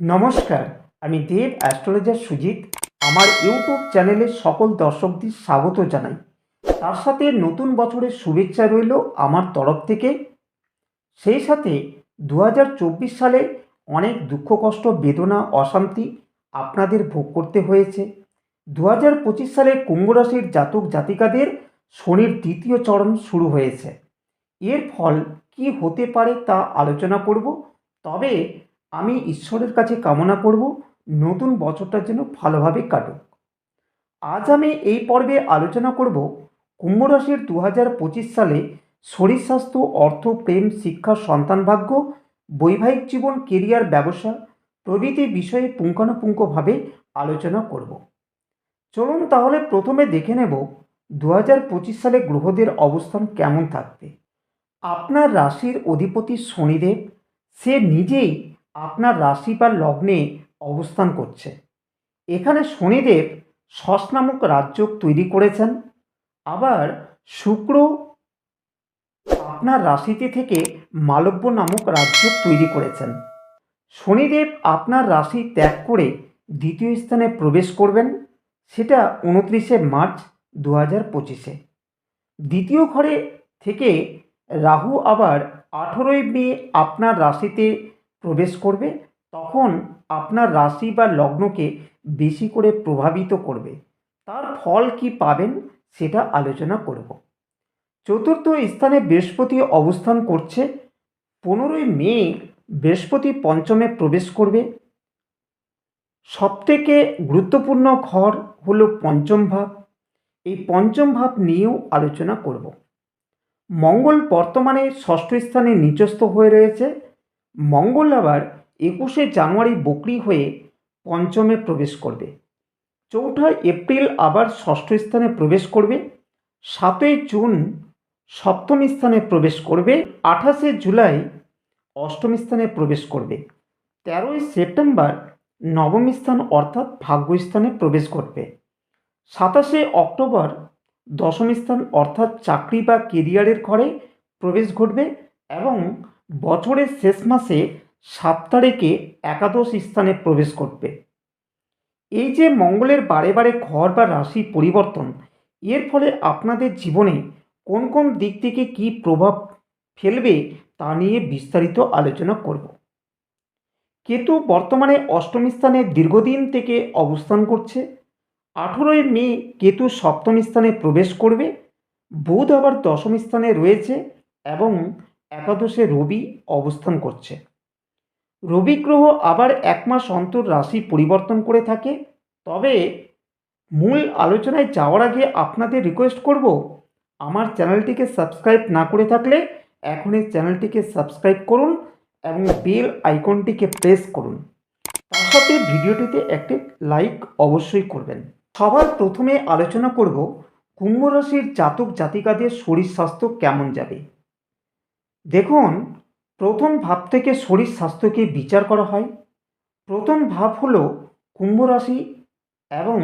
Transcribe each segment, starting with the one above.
নমস্কার, আমি দেব অ্যাস্ট্রোলজার সুজিত। আমার ইউটিউব চ্যানেলে সকল দর্শকদের স্বাগত জানাই। তার সাথে নতুন বছরের শুভেচ্ছা রইল আমার তরফ থেকে। সেই সাথে দু হাজার চব্বিশ সালে অনেক দুঃখ, কষ্ট, বেদনা, অশান্তি আপনাদের ভোগ করতে হয়েছে। দু হাজার পঁচিশ সালে কুম্ভ রাশির জাতক জাতিকাদের শনির দ্বিতীয় চরণ শুরু হয়েছে। এর ফল কি হতে পারে তা আলোচনা করব। তবে আমি ঈশ্বরের কাছে কামনা করব, নতুন বছরটার জন্য ভালোভাবে কাটুক। আজ আমি এই পর্বে আলোচনা করব, কুম্ভ রাশির দু হাজার পঁচিশ সালে শরীর স্বাস্থ্য, অর্থ, প্রেম, শিক্ষা, সন্তান ভাগ্য, বৈবাহিক জীবন কেরিয়ার ব্যবসা প্রভৃতি বিষয়ে পুঙ্খানুপুঙ্খভাবে আলোচনা করব। চলুন তাহলে প্রথমে দেখে নেব দু পঁচিশ সালে গ্রহদের অবস্থান কেমন থাকবে। আপনার রাশির অধিপতি শনিদেব, সে নিজেই আপনার রাশি বা লগ্নে অবস্থান করছে। এখানে শনিদেব শস নামক রাজ্য তৈরি করেছেন। আবার শুক্র আপনার রাশিতে থেকে মালব্য নামক রাজ্য তৈরি করেছেন। শনিদেব আপনার রাশি ত্যাগ করে দ্বিতীয় স্থানে প্রবেশ করবেন, সেটা উনত্রিশে মার্চ দু হাজার পঁচিশে। দ্বিতীয় ঘরে থেকে রাহু আবার আঠেরোই মে আপনার রাশিতে প্রবেশ করবে, তখন আপনার রাশি বা লগ্নকে বেশি করে প্রভাবিত করবে। তার ফল কি পাবেন সেটা আলোচনা করব। চতুর্থ স্থানে বৃহস্পতি অবস্থান করছে। পনেরোই মে বৃহস্পতি পঞ্চমে প্রবেশ করবে। সবথেকে গুরুত্বপূর্ণ ঘর হলো পঞ্চম ভাব। এই পঞ্চম ভাব নিয়েও আলোচনা করব। মঙ্গল বর্তমানে ষষ্ঠ স্থানে নিচস্থ হয়ে রয়েছে। মঙ্গল আবার একুশে জানুয়ারি বকরি হয়ে পঞ্চমে প্রবেশ করবে। চৌঠা এপ্রিল আবার ষষ্ঠ স্থানে প্রবেশ করবে। সাতই জুন সপ্তম স্থানে প্রবেশ করবে। আঠাশে জুলাই অষ্টম স্থানে প্রবেশ করবে। তেরোই সেপ্টেম্বর নবম স্থান অর্থাৎ ভাগ্যস্থানে প্রবেশ করবে। সাতাশে অক্টোবর দশম স্থান অর্থাৎ চাকরি বা কেরিয়ারের ঘরে প্রবেশ ঘটবে এবং বছরের শেষ মাসে সাত তারিখে একাদশ স্থানে প্রবেশ করবে। এই যে মঙ্গলের বারে বারে ঘর বা রাশি পরিবর্তন, এর ফলে আপনাদের জীবনে কোন কোন দিক থেকে কী প্রভাব ফেলবে তা নিয়ে বিস্তারিত আলোচনা করব। কেতু বর্তমানে অষ্টম স্থানে দীর্ঘদিন থেকে অবস্থান করছে। আঠেরোই মে কেতু সপ্তম স্থানে প্রবেশ করবে। বুধ আবার দশম স্থানে রয়েছে এবং একাদশে রবি অবস্থান করছে। রবি গ্রহ আবার এক মাস অন্তর রাশি পরিবর্তন করে থাকে। তবে মূল আলোচনায় যাওয়ার আগে আপনাদের রিকোয়েস্ট করব, আমার চ্যানেলটিকে সাবস্ক্রাইব না করে থাকলে এখনই চ্যানেলটিকে সাবস্ক্রাইব করুন এবং বেল আইকনটিকে প্রেস করুন। তার সাথে ভিডিওটিতে একটি লাইক অবশ্যই করবেন। সবার প্রথমে আলোচনা করব, কুম্ভ রাশির জাতক জাতিকাদের শরীর স্বাস্থ্য কেমন যাবে? দেখুন, প্রথম ভাব থেকে শরীর স্বাস্থ্যকে বিচার করা হয়। প্রথম ভাব হল কুম্ভ রাশি এবং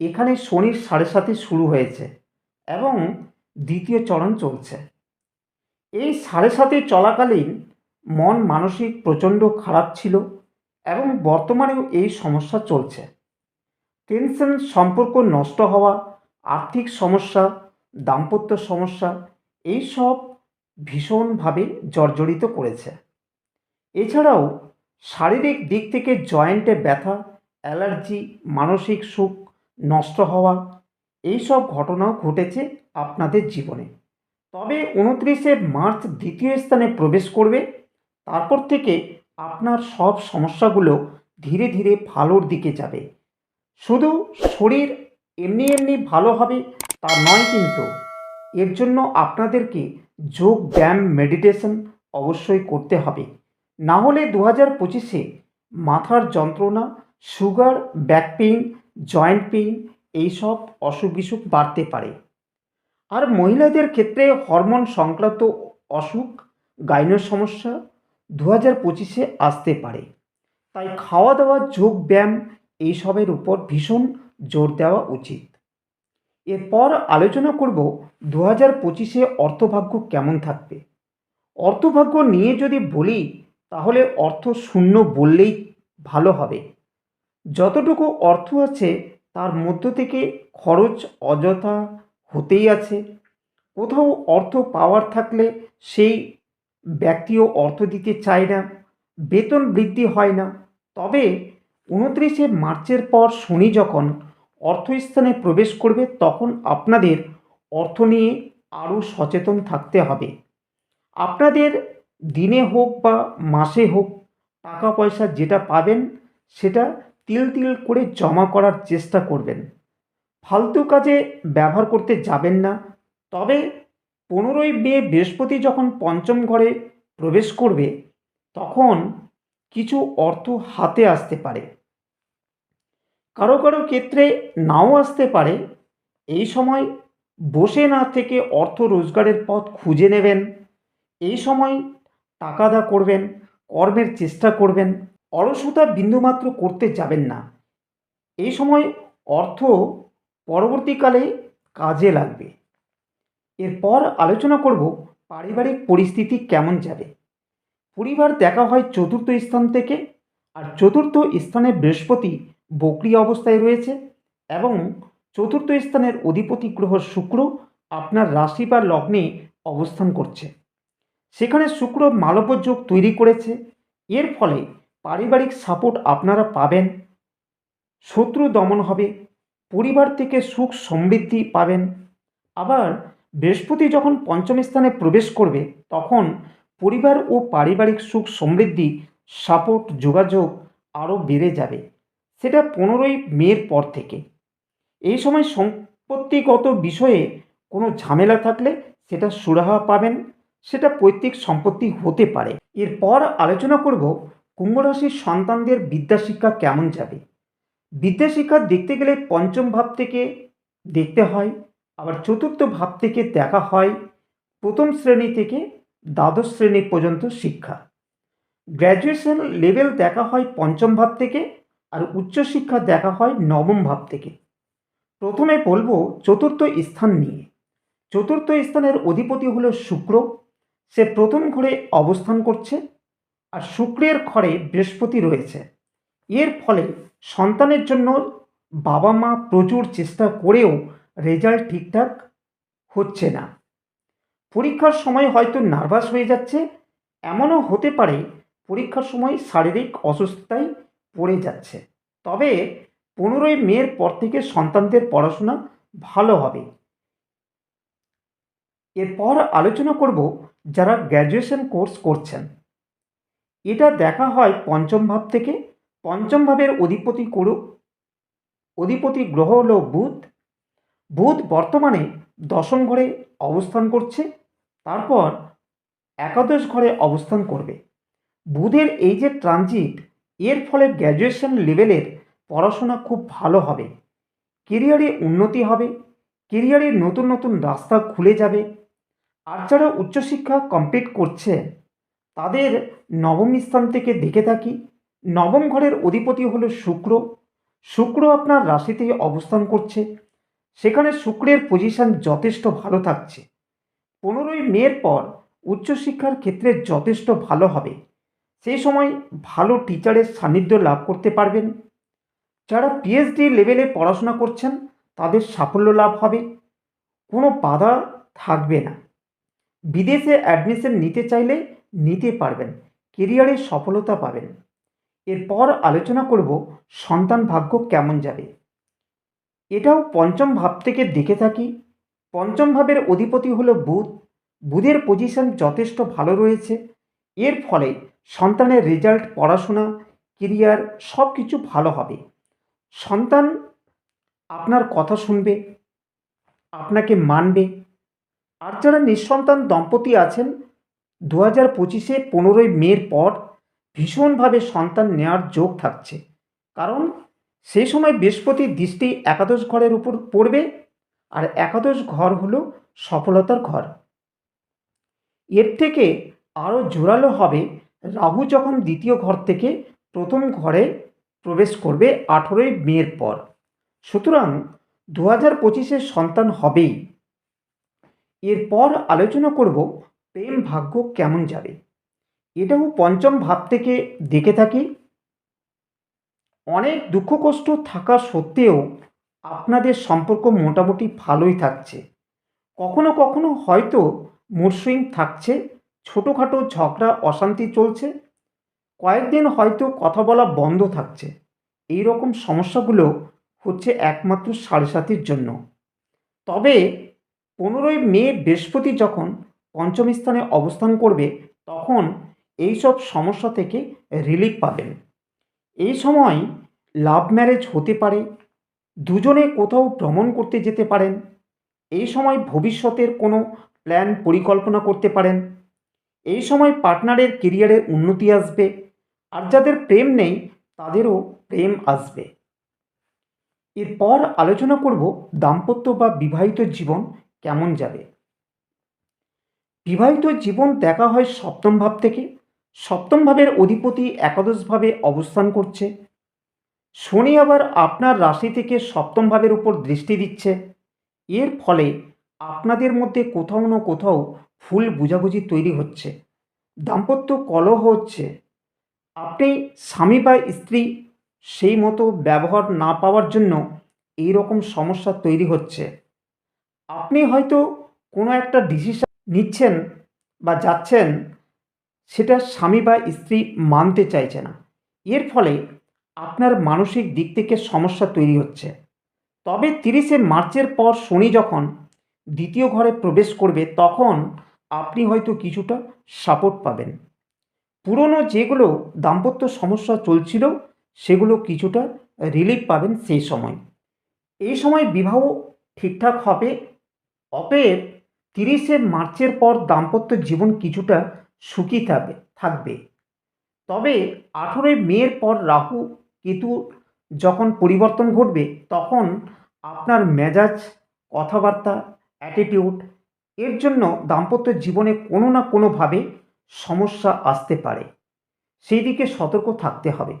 এখানে শনির সাড়ে সাথে শুরু হয়েছে এবং দ্বিতীয় চরণ চলছে। এই সাড়ে সাথে চলাকালীন মন মানসিক প্রচণ্ড খারাপ ছিল এবং বর্তমানেও এই সমস্যা চলছে। টেনশন, সম্পর্ক নষ্ট হওয়া, আর্থিক সমস্যা, দাম্পত্য সমস্যা এই সব ভীষণভাবে জর্জরিত করেছে। এছাড়াও শারীরিক দিক থেকে জয়েন্টে ব্যথা, অ্যালার্জি, মানসিক সুখ, নষ্ট হওয়া এই সব ঘটনাও ঘটেছে আপনাদের জীবনে। তবে উনত্রিশে মার্চ দ্বিতীয় স্থানে প্রবেশ করবে, তারপর থেকে আপনার সব সমস্যাগুলো ধীরে ধীরে ভালোর দিকে যাবে। শুধু শরীর এমনি এমনি ভালো হবে তা নয় কিন্তু এর জন্য আপনাদেরকে যোগ ব্যায়াম মেডিটেশন অবশ্যই করতে হবে। না হলে দু হাজার পঁচিশে মাথার যন্ত্রণা sugar back pain joint pain এইসব অসুখ বিসুখ বাড়তে পারে। আর মহিলাদের ক্ষেত্রে হরমোন সংক্রান্ত অসুখ, গাইনোর সমস্যা দু হাজার পঁচিশে আসতে পারে। তাই খাওয়া দাওয়া যোগ ব্যায়াম এইসবের উপর ভীষণ জোর দেওয়া উচিত। এরপর আলোচনা করব দু হাজার পঁচিশে অর্থভাগ্য কেমন থাকবে। অর্থভাগ্য নিয়ে যদি বলি, তাহলে অর্থ শূন্য বললেই ভালো হবে। যতটুকু অর্থ আছে, তার মধ্য থেকে খরচ অযথা হতেই আছে। কোথাও অর্থ পাওয়ার থাকলে সেই ব্যক্তিও অর্থ দিতে চায় না, বেতন বৃদ্ধি হয় না। তবে উনত্রিশে মার্চের পর শনি যখন অর্থস্থানে প্রবেশ করবে, তখন আপনাদের অর্থ নিয়ে আরও সচেতন থাকতে হবে। আপনাদের দিনে হোক বা মাসে হোক টাকা পয়সা যেটা পাবেন, সেটা তিল তিল করে জমা করার চেষ্টা করবেন। ফালতু কাজে ব্যবহার করতে যাবেন না। তবে পনেরোই মে বৃহস্পতি যখন পঞ্চম ঘরে প্রবেশ করবে, তখন কিছু অর্থ হাতে আসতে পারে। কারও কারও ক্ষেত্রে নাও আসতে পারে। এই সময় বসে না থেকে অর্থ রোজগারের পথ খুঁজে নেবেন। এই সময় টাকাদা করবেন, কর্মের চেষ্টা করবেন, অলসতা বিন্দুমাত্র করতে যাবেন না। এই সময় অর্থ পরবর্তীকালে কাজে লাগবে। এরপর আলোচনা করব পারিবারিক পরিস্থিতি কেমন যাবে। পরিবার দেখা হয় চতুর্থ স্থান থেকে আর চতুর্থ স্থানে বৃহস্পতি বকরি অবস্থায় রয়েছে এবং চতুর্থ স্থানের অধিপতি গ্রহ শুক্র আপনার রাশি বা লগ্নে অবস্থান করছে। সেখানে শুক্র মালব্য তৈরি করেছে। এর ফলে পারিবারিক সাপোর্ট আপনারা পাবেন। শত্রু দমন হবে। পরিবার থেকে সুখ সমৃদ্ধি পাবেন। আবার বৃহস্পতি যখন পঞ্চম স্থানে প্রবেশ করবে, তখন পরিবার ও পারিবারিক সুখ সমৃদ্ধি সাপোর্ট যোগাযোগ আরও বেড়ে যাবে। সেটা পনেরোই মের পর থেকে। এই সময় সম্পত্তিগত বিষয়ে কোনো ঝামেলা থাকলে সেটা সুরাহা পাবেন, সেটা পৈতৃক সম্পত্তি হতে পারে। এরপর আলোচনা করব কুম্ভ রাশির সন্তানদের বিদ্যাশিক্ষা কেমন যাবে। বিদ্যাশিক্ষা দেখতে গেলে পঞ্চম ভাব থেকে দেখতে হয়, আবার চতুর্থ ভাব থেকে দেখা হয়, প্রথম শ্রেণি থেকে দ্বাদশ শ্রেণি পর্যন্ত শিক্ষা। গ্র্যাজুয়েশন লেভেল দেখা হয় পঞ্চম ভাব থেকে আর উচ্চশিক্ষা দেখা হয় নবম ভাব থেকে। প্রথমে বলব চতুর্থ স্থান নিয়ে। চতুর্থ স্থানের অধিপতি হলো শুক্র। সে প্রথম ঘরে অবস্থান করছে আর শুক্রের ঘরে বৃহস্পতি রয়েছে। এর ফলে সন্তানের জন্য বাবা মা প্রচুর চেষ্টা করেও রেজাল্ট ঠিকঠাক হচ্ছে না। পরীক্ষার সময় হয়তো নার্ভাস হয়ে যাচ্ছে। এমনও হতে পারে পরীক্ষার সময় শারীরিক অসুস্থতায় পড়ে যাচ্ছে। তবে পনেরোই মের পর থেকে সন্তানদের পড়াশোনা ভালো হবে। এরপর আলোচনা করব যারা গ্র্যাজুয়েশন কোর্স করছেন। এটা দেখা হয় পঞ্চম ভাব থেকে। পঞ্চম ভাবের অধিপতি করু, অধিপতি গ্রহ হল বুধ। বুধ বর্তমানে দশম ঘরে অবস্থান করছে। তারপর একাদশ ঘরে অবস্থান করবে। বুধের এই যে ট্রানজিট এর ফলে গ্র্যাজুয়েশন লেভেলের পড়াশোনা খুব ভালো হবে। কেরিয়ারে উন্নতি হবে কেরিয়ারে নতুন নতুন রাস্তা খুলে যাবে। আর যারা উচ্চশিক্ষা কমপ্লিট করছে, তাদের নবম স্থান থেকে দেখে থাকি, নবম ঘরের অধিপতি হলো শুক্র। শুক্র আপনার রাশিতে অবস্থান করছে, সেখানে শুক্রের পজিশন যথেষ্ট ভালো থাকছে। পনেরোই মের পর উচ্চশিক্ষার ক্ষেত্রে যথেষ্ট ভালো হবে। সেই সময় ভালো টিচারের সান্নিধ্য লাভ করতে পারবেন। যারা পিএইচডি লেভেলে পড়াশোনা করছেন, তাদের সাফল্য লাভ হবে। কোনো বাধা থাকবে না। বিদেশে অ্যাডমিশন নিতে চাইলে নিতে পারবেন কেরিয়ারে সফলতা পাবেন। এরপর আলোচনা করব সন্তান ভাগ্য কেমন যাবে। এটাও পঞ্চম ভাব থেকে দেখে থাকি। পঞ্চম ভাবের অধিপতি হলো বুধ। বুধের পজিশন যথেষ্ট ভালো রয়েছে। এর ফলে সন্তানের রেজাল্ট পড়াশোনা কেরিয়ার সব কিছু ভালো হবে। সন্তান আপনার কথা শুনবে, আপনাকে মানবে। আর যারা নিঃসন্তান দম্পতি আছেন দু হাজার পঁচিশে পনেরোই মের পর ভীষণভাবে সন্তান নেওয়ার যোগ থাকছে। কারণ সেই সময় বৃহস্পতির দৃষ্টি একাদশ ঘরের উপর পড়বে আর একাদশ ঘর হলো সফলতার ঘর। এর থেকে আরও জোরালো হবে রাহু যখন দ্বিতীয় ঘর থেকে প্রথম ঘরে প্রবেশ করবে আঠেরোই মের পর। সুতরাং দু হাজার পঁচিশে সন্তান হবেই। এরপর আলোচনা করব প্রেম ভাগ্য কেমন যাবে। এটাও পঞ্চম ভাব থেকে দেখে থাকি। অনেক দুঃখ কষ্ট থাকা সত্ত্বেও আপনাদের সম্পর্ক মোটামুটি ভালোই থাকছে। কখনো কখনো হয়তো মুড সুইং থাকছে। ছোটোখাটো ঝগড়া, অশান্তি চলছে। কয়েকদিন হয়তো কথা বলা বন্ধ থাকছে। এই রকম সমস্যাগুলো হচ্ছে একমাত্র সাড়ে সাতির জন্য। তবে পনেরোই মে বৃহস্পতি যখন পঞ্চম স্থানে অবস্থান করবে, তখন এইসব সমস্যা থেকে রিলিফ পাবেন। এই সময় লাভ ম্যারেজ হতে পারে, দুজনে কোথাও ভ্রমণ করতে যেতে পারেন। এই সময় ভবিষ্যতের কোনো প্ল্যান পরিকল্পনা করতে পারেন। এই সময় পার্টনারের কেরিয়ারে উন্নতি আসবে আর যাদের প্রেম নেই, তাদেরও প্রেম আসবে। এরপর আলোচনা করব দাম্পত্য বা বিবাহিত জীবন কেমন যাবে। বিবাহিত জীবন দেখা হয় সপ্তম ভাব থেকে। সপ্তম ভাবের অধিপতি একাদশভাবে অবস্থান করছে। শনি আবার আপনার রাশি থেকে সপ্তম ভাবের উপর দৃষ্টি দিচ্ছে। এর ফলে আপনাদের মধ্যে কোথাও না কোথাও ফুল বুঝাবুঝি তৈরি হচ্ছে, দাম্পত্য কলহ হচ্ছে। আপনি স্বামী বা স্ত্রী সেই মতো ব্যবহার না পাওয়ার জন্য এই রকম সমস্যা তৈরি হচ্ছে। আপনি হয়তো কোনো একটা ডিসিশন নিচ্ছেন বা যাচ্ছেন, সেটা স্বামী বা স্ত্রী মানতে চাইছে না। এর ফলে আপনার মানসিক দিক থেকে সমস্যা তৈরি হচ্ছে। তবে তিরিশে মার্চের পর শনি যখন দ্বিতীয় ঘরে প্রবেশ করবে, তখন আপনি হয়তো কিছুটা সাপোর্ট পাবেন। পুরনো যেগুলো দাম্পত্য সমস্যা চলছিল, সেগুলো কিছুটা রিলিফ পাবেন সেই সময়। এই সময় বিবাহ ঠিকঠাক হবে, অতএব তিরিশে মার্চের পর দাম্পত্য জীবন কিছুটা সুখী থাকবে থাকবে। তবে আঠেরোই মের পর রাহু কেতু যখন পরিবর্তন ঘটবে, তখন আপনার মেজাজ, কথাবার্তা অ্যাটিটিউড এর জন্য দাম্পত্য জীবনে কোনো না কোনোভাবে সমস্যা আসতে পারে। সেই দিকে সতর্ক থাকতে হবে।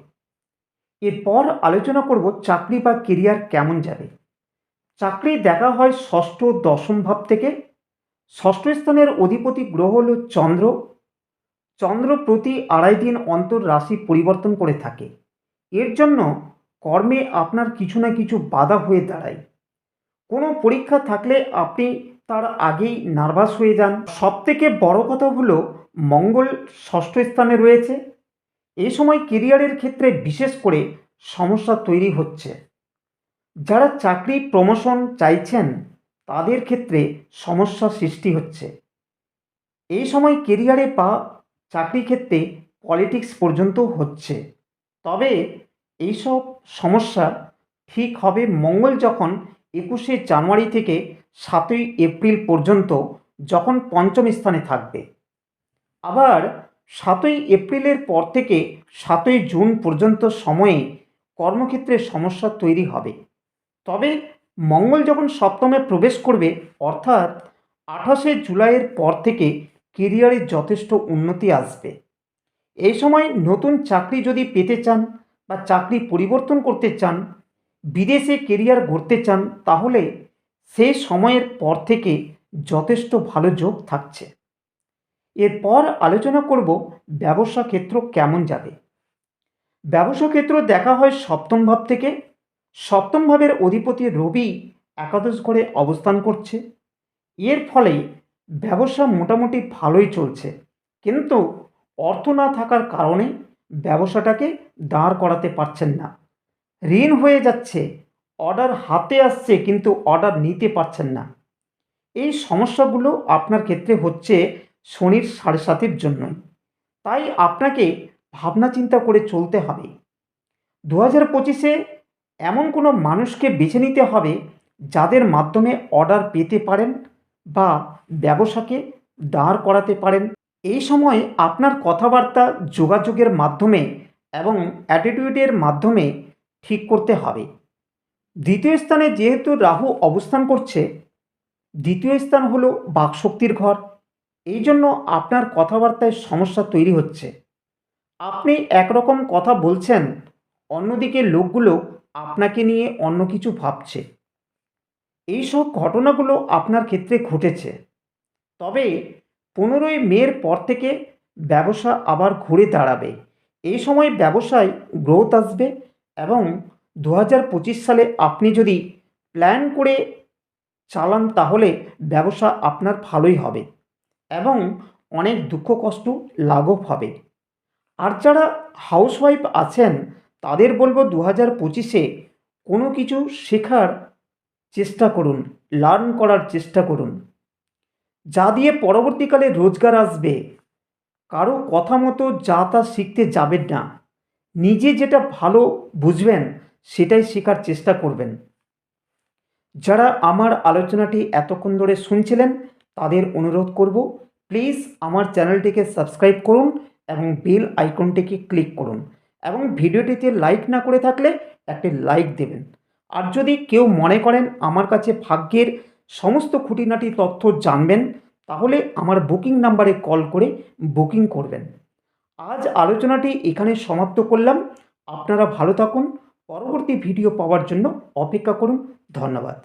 এরপর আলোচনা করব চাকরি বা কেরিয়ার কেমন যাবে। চাকরি দেখা হয় ষষ্ঠ, দশম ভাব থেকে। ষষ্ঠ স্থানের অধিপতি গ্রহ হল চন্দ্র। চন্দ্র প্রতি আড়াই দিন অন্তর রাশি পরিবর্তন করে থাকে। এর জন্য কর্মে আপনার কিছু না কিছু বাধা হয়ে দাঁড়ায়। কোনো পরীক্ষা থাকলে আপনি তার আগেই নার্ভাস হয়ে যান। সব থেকে বড় কথা হলো, মঙ্গল ষষ্ঠ স্থানে রয়েছে। এই সময় কেরিয়ারের ক্ষেত্রে বিশেষ করে সমস্যা তৈরি হচ্ছে। যারা চাকরি প্রমোশন চাইছেন, তাদের ক্ষেত্রে সমস্যা সৃষ্টি হচ্ছে। এই সময় কেরিয়ারে বা চাকরি ক্ষেত্রে পলিটিক্স পর্যন্ত হচ্ছে। তবে এইসব সমস্যা ঠিক হবে মঙ্গল যখন একুশে জানুয়ারি থেকে সাতই এপ্রিল পর্যন্ত যখন পঞ্চম স্থানে থাকবে। আবার সাতই এপ্রিলের পর থেকে সাতই জুন পর্যন্ত সময়ে কর্মক্ষেত্রে সমস্যা তৈরি হবে। তবে মঙ্গল যখন সপ্তমে প্রবেশ করবে, অর্থাৎ আঠাশে জুলাইয়ের পর থেকে কেরিয়ারে যথেষ্ট উন্নতি আসবে। এই সময় নতুন চাকরি যদি পেতে চান বা চাকরি পরিবর্তন করতে চান, বিদেশে কেরিয়ার গড়তে চান, তাহলে সেই সময়ের পর থেকে যথেষ্ট ভালো যোগ থাকছে। এরপর আলোচনা করব ব্যবসা ক্ষেত্র কেমন যাবে। ব্যবসা ক্ষেত্র দেখা হয় সপ্তম ভাব থেকে। সপ্তম ভাবের অধিপতি রবি একাদশ ঘরে অবস্থান করছে। এর ফলে ব্যবসা মোটামুটি ভালোই চলছে। কিন্তু অর্থ না থাকার কারণে ব্যবসাটাকে দাঁড় করাতে পারছেন না। ঋণ হয়ে যাচ্ছে। অর্ডার হাতে আসছে কিন্তু অর্ডার নিতে পারছেন না। এই সমস্যাগুলো আপনার ক্ষেত্রে হচ্ছে শনির সাড়ে সাতের জন্যই। তাই আপনাকে ভাবনা চিন্তা করে চলতে হবে। দু হাজার পঁচিশে এমন কোনো মানুষকে বেছে নিতে হবে যাদের মাধ্যমে অর্ডার পেতে পারেন বা ব্যবসাকে দাঁড় করাতে পারেন। এই সময় আপনার কথাবার্তা, যোগাযোগের মাধ্যমে এবং অ্যাটিটিউডের মাধ্যমে ঠিক করতে হবে। দ্বিতীয় স্থানে যেহেতু রাহু অবস্থান করছে, দ্বিতীয় স্থান হলো বাকশক্তির ঘর। এই জন্য আপনার কথাবার্তায় সমস্যা তৈরি হচ্ছে। আপনি একরকম কথা বলছেন, অন্যদিকে লোকগুলো আপনাকে নিয়ে অন্য কিছু ভাবছে। এইসব ঘটনাগুলো আপনার ক্ষেত্রে ঘটেছে। তবে পনেরোই মের পর থেকে ব্যবসা আবার ঘুরে দাঁড়াবে। এই সময় ব্যবসায় গ্রোথ আসবে এবং দু হাজার পঁচিশ সালে আপনি যদি প্ল্যান করে চালান তাহলে ব্যবসা আপনার ভালোই হবে এবং অনেক দুঃখ কষ্ট লাঘব হবে। আর যারা হাউসওয়াইফ আছেন, তাদের বলব দু হাজার পঁচিশে কোনো কিছু শেখার চেষ্টা করুন লার্ন করার চেষ্টা করুন। যা দিয়ে পরবর্তীকালে রোজগার আসবে, কারও কথা মতো যা তা শিখতে যাবেন না। নিজে যেটা ভালো বুঝবেন সেটাই শেখার চেষ্টা করবেন। যারা আমার আলোচনাটি এতক্ষণ ধরে শুনছিলেন, তাদের অনুরোধ করব প্লিজ আমার চ্যানেলটিকে সাবস্ক্রাইব করুন এবং বেল আইকনটিকে ক্লিক করুন এবং ভিডিওটিতে লাইক না করে থাকলে একটি লাইক দেবেন। আর যদি কেউ মনে করেন আমার কাছে ভাগ্যের সমস্ত খুঁটিনাটি তথ্য জানবেন, তাহলে আমার বুকিং নাম্বারে কল করে বুকিং করবেন। আজ আলোচনাটি এখানে সমাপ্ত করলাম। আপনারা ভালো থাকুন পরবর্তী ভিডিও পাওয়ার জন্য অপেক্ষা করুন। ধন্যবাদ।